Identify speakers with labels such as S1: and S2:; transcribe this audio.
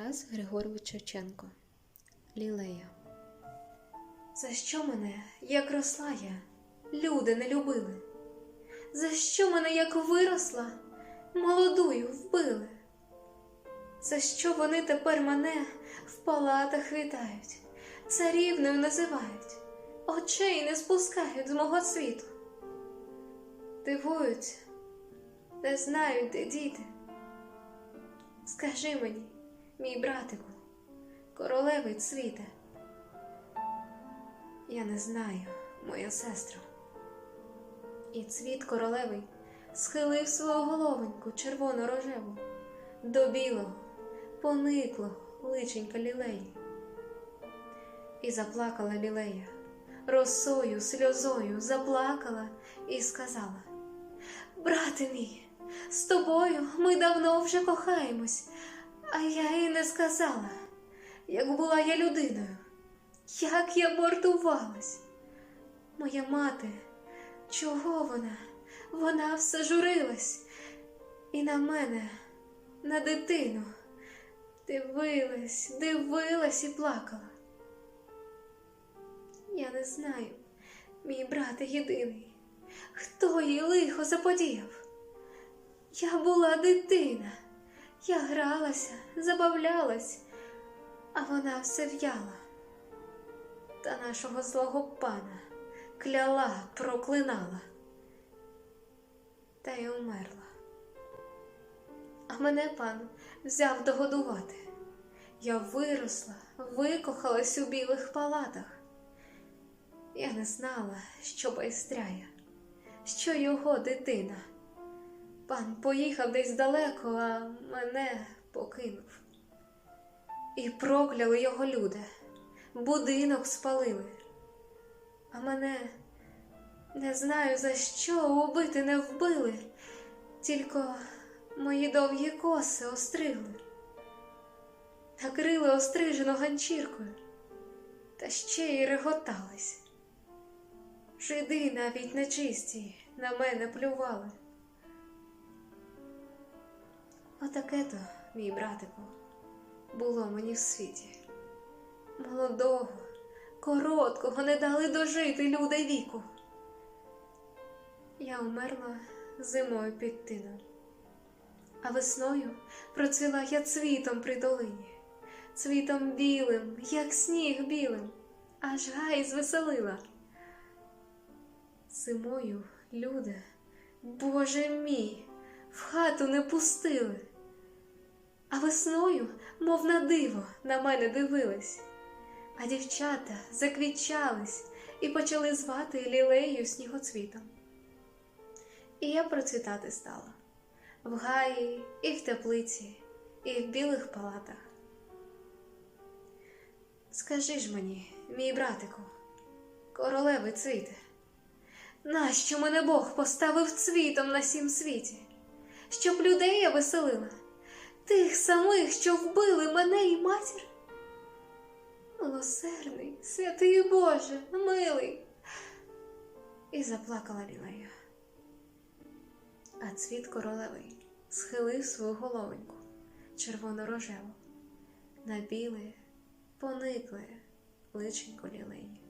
S1: Тарас Григорович Шевченко Лілея За що мене, як росла я, люди не любили? За що мене, як виросла, молодую вбили? За що вони тепер мене в палатах вітають, царівною називають, очей не спускають з мого світу? Дивуються, не знають, де діти. Скажи мені, мій братику, королевий цвіте. Я не знаю, моя сестра. І цвіт королевий схилив свою головоньку червоно рожеву до білого, пониклого личенька лілеї. І заплакала лілея, росою, сльозою заплакала і сказала: Брате мій, з тобою ми давно вже кохаємось, а я і не сказала, як була я людиною, як я бортувалась. Моя мати, чого вона? Вона все журилась і на мене, на дитину, дивилась, дивилась і плакала. Я не знаю, мій брате єдиний, хто їй лихо заподіяв. Я була дитина, я гралася, забавлялась, а вона все в'яла. Та нашого злого пана кляла, проклинала, та й умерла. А мене пан взяв догодувати. Я виросла, викохалась у білих палатах. Я не знала, що байстряє, що його дитина. Пан поїхав десь далеко, а мене покинув. І прокляли його люди, будинок спалили. А мене не знаю за що убити не вбили, тільки мої довгі коси остригли, накрили острижено ганчіркою, та ще й реготались. Жиди навіть нечисті на мене плювали. Отаке то, мій братику, було мені в світі. Молодого, короткого не дали дожити люди віку. Я умерла зимою під тином, а весною процвіла я цвітом при долині, цвітом білим, як сніг білим, аж гай звеселила. Зимою люди, Боже мій, в хату не пустили, а весною, мов на диво, на мене дивились, а дівчата заквічались і почали звати лілею снігоцвітом. І я процвітати стала в гаї, і в теплиці, і в білих палатах. Скажи ж мені, мій братику, королеви цвіте, нащо мене Бог поставив цвітом на сім світі, щоб людей я веселила, тих самих, що вбили мене і матір? Милосердний, святий Боже, милий. І заплакала лілея. А цвіт королевий схилив свою головоньку червоно-рожеву на біле, поникле личенько лілеї.